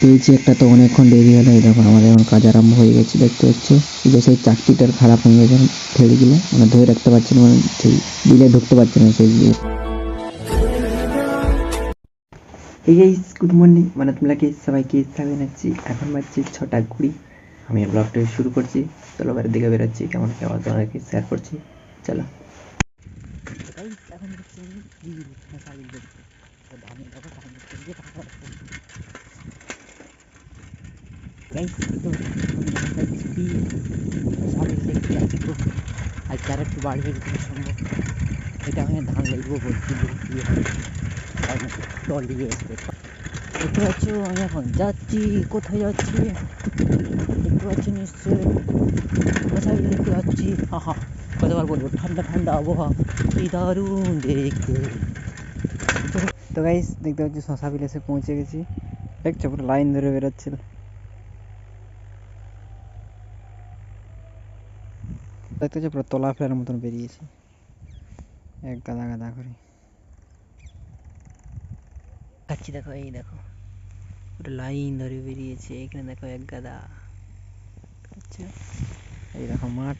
পেয়েছি একটা তো অনেকক্ষণ দেরি হলো এই দেখো আমাদের এখন কাজ আরম্ভ হয়ে গেছে দেখতে পাচ্ছ? এই যে সেই চাকতিটার খারাপ হয়ে গেছে ফেরিগুলো মানে ধরে রাখতে পারছি না মানে সেই বিলে ঢুকতে পারছি না সেই দিয়ে এই গাইস গুড মর্নিং মানে তোমরাকে সবাইকে স্বাগত জানাচ্ছি এখন বাজছে ছটা কুড়ি। আমি ব্লগটা শুরু করছি। চলো বাইরের দিকে বেরোচ্ছি কেমন কেমন তোমাদেরকে শেয়ার করছি। চলো। আর যারা একটু বাড়বে যদি সম্ভব এটা আমি ধান লাগবো বলছি হয় টল দিয়ে এসে। দেখতে পাচ্ছ, আমি এখন যাচ্ছি, কোথায় যাচ্ছি? দেখতে পাচ্ছি নিশ্চয়ই। কোথায় দেখতে যাচ্ছি? আহা, কতবার বলব, ঠান্ডা ঠান্ডা আবহাওয়া। কি দারুণ দেখতে। তো গাইস দেখতে পাচ্ছি, শশা বিল এসে পৌঁছে গেছি। দেখছ, পুরো লাইন ধরে বেরোচ্ছিল। দেখতে পাচ্ছি পুরো তলা ফেলার মতন বেরিয়েছে। এক গাদা গাদা করে। খাচ্ছি দেখো এই দেখো। পুরো লাইন ধরে বেরিয়েছে এখানে দেখো এক গাদা। আচ্ছা এই দেখো মাঠ।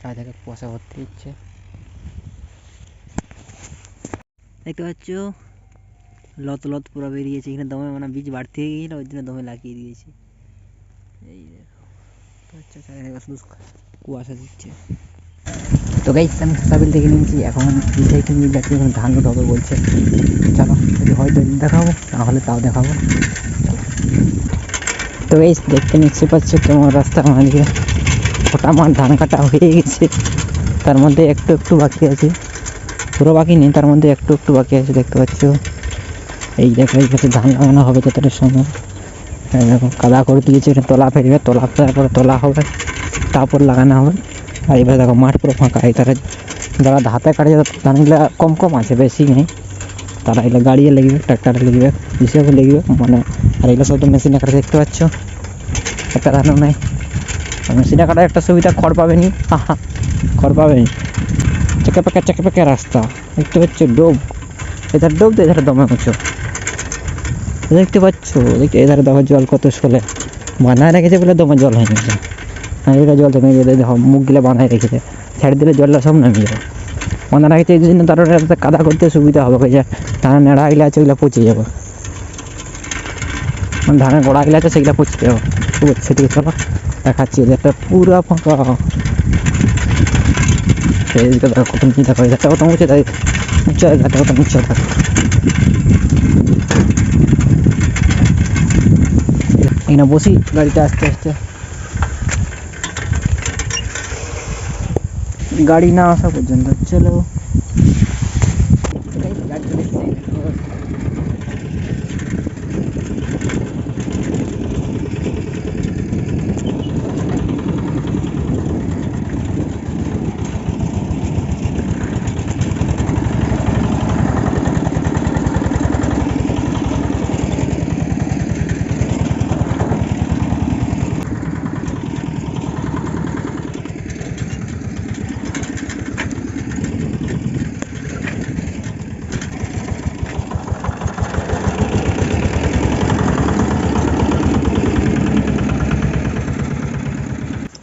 চারিদিকে কুয়াশা ভর্তি হচ্ছে। দেখতে পাচ্ছ? লত লত পুরো বেরিয়েছে। এখানে দমে মানে বীজ বাড়তে গিয়েছিল ওই জন্য দমে লাগিয়ে দিয়েছি। এই দেখো। আচ্ছা চারিদিকে শুধু কুয়াশা দিচ্ছে। তো গাইস আমি সাবিল থেকে নিয়েছি, এখন বিজয় তুমি যাচ্ছি এখন ধান হবে বলছে। চলো, যদি হয়তো দেখাবো তাহলে তাও দেখাবো। তো গাইস দেখতে নিচ্ছে পাচ্ছ কেমন রাস্তা মাঝে ওটা আমার ধান কাটা হয়ে গেছে। তার মধ্যে একটু একটু বাকি আছে। পুরো বাকি নেই, তার মধ্যে একটু একটু বাকি আছে, দেখতে পাচ্ছ। এই দেখো, এই ধান লাগানো হবে যতটার সময় দেখো, কাদা করে দিয়েছে তলা ফেলবে, তলা ফেলার পরে তোলা হবে। তারপর লাগানো হবে। আর এবার দেখো মাঠ পুরো ফাঁকা, এই তারা যারা হাতে কাটে যারা ধানগুলো কম কম আছে, বেশি নেই। তারা এগুলো গাড়িয়ে লাগবে ট্রাক্টারে লাগবে হিসেবে লাগবে মানে আর এগুলো সব তো মেশিনে কাটে, দেখতে পাচ্ছ? একটা ধানও নাই। মেশিনে কাটার একটা সুবিধা খড় পাবেনি। আহা, খড় পাবেনি। চেকে পেকে চেকে পেকে রাস্তা। দেখতে পাচ্ছ, ডোব। এধার ডোব তো এধারে দমে উঁচু দেখতে পাচ্ছ দেখতে এধারে দেখো জল কত শোলে বানায় রেখেছে বলে দমে জল হয়ে গেছে আর এটা জল থেমে গেলে দেখো, মুখগুলো বাঁধায় রেখেছে। ছেড়ে দিলে জলটা সব নামে যাবে বাঁধা রেখেছে এই জন্য তার কাদা করতে সুবিধা হবে যে ধানের নেড়াগুলো আছে ওগুলো পচে যাবে। মানে ধানের গোড়াগুলো আছে, সেগুলো পচতে যাবে। সেদিকে চলো, দেখাচ্ছি একটা পুরো ফাঁকা। এইদিকে দেখো, কত নিচে দেখো এটা কত উঁচে থাকে উঁচু এটা কত নিচে থাকে এখানে বসি, গাড়িটা আস্তে আস্তে। গাড়ি না আসা পর্যন্ত চলো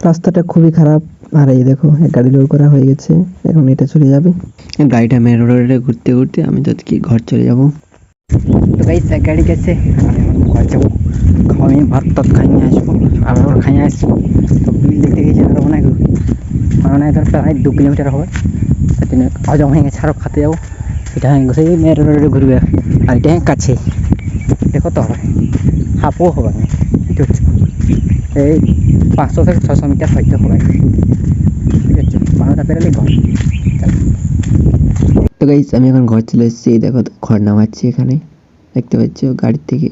রাস্তাটা খুবই খারাপ। আর এই দেখো এক গাড়ি লোড করা হয়ে গেছে। এখন এটা চলে যাবে। গাড়িটা মেন রোডে ঘুরতে ঘুরতে আমি তো কি ঘর চলে যাব। তো গাইস এক গাড়ি গেছে। ঘর যাব। খাওয়াই ভাত টাত খাইয়ে আসব। আবার ওর খাইয়ে আসব তো বিল দেখতে গেছি ধরো অনেক। মানে ধর প্রায় দু কিলোমিটার হবে। জন্য হজম হয়ে গেছে আরও খাতে যাব। এটা সেই মেন রোডে ঘুরবে। আর এটা কাছে। দেখো তো হবে। হাফও হবে। না এই পাঁচশো থেকে ছশো মিটার হয়তো হবে। ঠিক আছে বারোটা পেরোলে ঘর। তো গাইস আমি এখন ঘর চলে এসেছি দেখো ঘর নামাচ্ছি এখানে। দেখতে পাচ্ছ গাড়ি থেকে.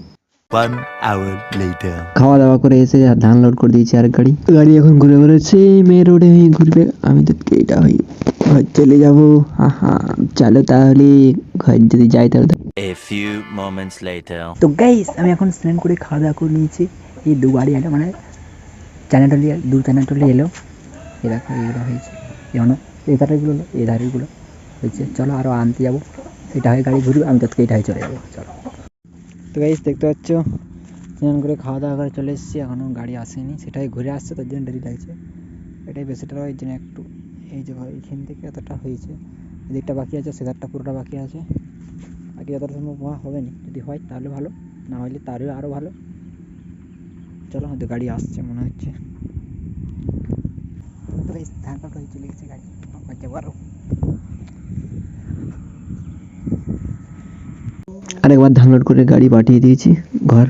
খাওয়া দাওয়া করে এসে ধান লোড করে দিয়েছি আর গাড়ি। গাড়ি এখন ঘুরে বেরোচ্ছে মে রোডে হয়ে ঘুরবে। আমি তো এইটা হয়ে ঘর চলে যাব। হা চলো তাহলে ঘর যদি যাই তাহলে তো- A few moments later. তো গাইস আমি এখন স্নান করে খাওয়া দাওয়া করে নিয়েছি। এই দু গাড়ি একটা মানে চ্যানেটলি দু চ্যানেটলি এলো এ দেখো এইগুলো হয়েছে। এখনও এই ধারেগুলো হলো এই ধারেগুলো হয়েছে। চলো আরও আনতে যাব। সেটা হয়ে গাড়ি ঘুরবে, আমি তৎকে এটাই চলে যাব। চলো। তো গাইস দেখতে পাচ্ছ? স্নান করে খাওয়া দাওয়া করে চলে এসেছি। এখনও গাড়ি আসেনি। সেটাই ঘুরে আসছে, তার জন্য দেরি লাগছে। এটাই বেশিটা ওই জন্য একটু এই যে ভাই এখান থেকে এতটা হয়েছে। এদিকটা বাকি আছে সেধারটা পুরোটা বাকি আছে। বাকি যতটা সম্ভব হবে না। যদি হয়, তাহলে ভালো। না হলে তারও আরও ভালো। চলো হয়তো গাড়ি আসছে মনে হচ্ছে। হয়ে চলে গেছে গাড়ি আরেকবার ধান লোড করে গাড়ি পাঠিয়ে দিয়েছি ঘর।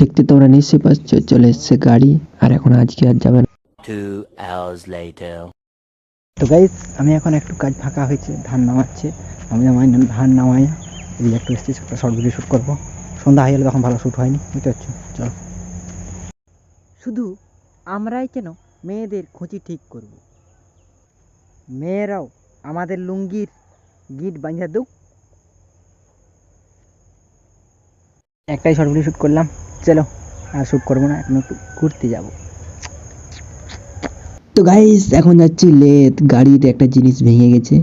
দেখতে তোমরা নিশ্চয়ই পাচ্ছ চলে এসছে গাড়ি আর এখন আজকে আর যাবে না। Two hours later. তো গাইস আমি এখন একটু কাজ ফাঁকা হয়েছে ধান নামাচ্ছে। আমি নামাই ধান নামাই একটু এসেছি একটা শর্ট ভিডিও শ্যুট করব। সন্ধ্যা হয়ে গেলে তখন ভালো শ্যুট হয়নি বুঝতে পারছ? চলো। শুধু আমরাই কেন মেয়েদের খুঁচি ঠিক করব? মেয়েরাও আমাদের লুঙ্গির গিট বাঁধা দেও একটাই শর্ট ভিডিও শ্যুট করলাম। চলো, আর শ্যুট করব না, এখন একটু ঘুরতে যাব। তো গাইস এখন যাচ্ছি লেট গাড়ির একটা জিনিস ভেঙে গেছে।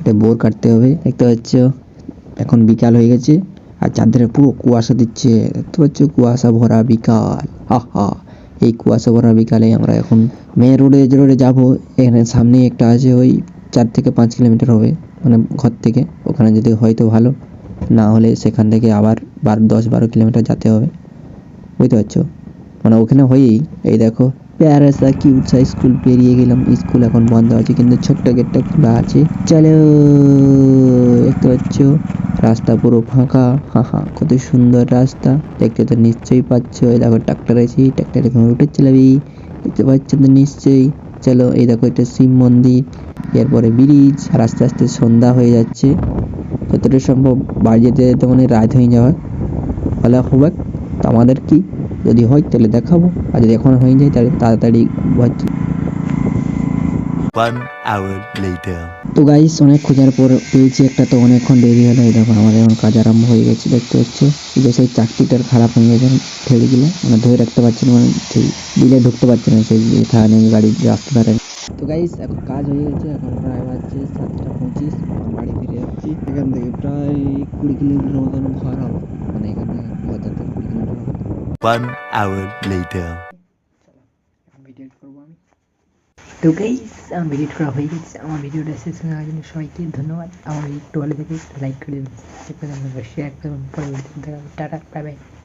এটা বোর কাটতে হবে, দেখতে পাচ্ছ? এখন বিকাল হয়ে গেছে। আর চাঁদের পুরো কুয়াশা দিচ্ছে। দেখতে পাচ্ছ? কুয়াশা ভরা বিকাল। হা হা। এই কুয়াশা ভরা বিকালে আমরা এখন মেন রোডে যে রোডে যাব। এখানে সামনে একটা আছে, ওই চার থেকে পাঁচ কিলোমিটার হবে মানে ঘর থেকে। ওখানে যদি হয় তো ভালো। না হলে সেখান থেকে আবার বারো, দশ, বারো কিলোমিটার যেতে হবে। বুঝতে পারছ? মানে ওখানে হয়েই। এই দেখো প্যারাসা কিউট সা স্কুল পেরিয়ে গেলাম স্কুল এখন বন্ধ আছে, কিন্তু ছোট্ট গেটটা খোলা আছে। চলো, দেখতে পাচ্ছ, রাস্তা পুরো ফাঁকা হা হা কত সুন্দর রাস্তা। দেখতে তো নিশ্চয়ই পাচ্ছ, এই দেখো ট্রাক্টর আছে ট্রাক্টরে এখন উঠে চালাবি। দেখতে পাচ্ছ তো নিশ্চয়ই। চলো, এই দেখো এটা শিব মন্দির, এরপরে ব্রিজ আর আস্তে আস্তে সন্ধ্যা হয়ে যাচ্ছে। যতটা সম্ভব বাড়ি যেতে যেতে মানে রাত হয়ে যাওয়া বলা তো আমাদের কি? যদি হয় তাহলে দেখাবো। আর যদি এখন হয়ে যায় তাহলে তাড়াতাড়ি. তো গাইস অনেক খোঁজার পর পেয়েছি একটা তো অনেকক্ষণ দেরি হলো। এই দেখো আমাদের এখন কাজ আরম্ভ হয়ে গেছে দেখতে পাচ্ছ। এই যে সেই চাকরিটার খারাপ হয়ে গেছে ঠেলে দিলে। মানে ধরে রাখতে পারছি না মানে সেই দিলে ঢুকতে পারছি না সেই এখানে গাড়ির রাস্তা ধারে তো গাইস এখন কাজ হয়ে গেছে এখন প্রায় বাজছে সাতটা পঁচিশ এখন বাড়ি ফিরে যাচ্ছি এখান থেকে প্রায় কুড়ি কিলোমিটার মতন ঘর হবে মানে এখান থেকে বাজার থেকে কুড়ি কিলোমিটার হবে One hour later. তো গাইস আমার ভিডিও করা হয়ে গেছে। আমার ভিডিওটা শেষ হয়ে জন্য সবাইকে ধন্যবাদ। আমার একটু ভালো থেকে লাইক করে শেয়ার করবেন পরবর্তী টাটা বাই বাই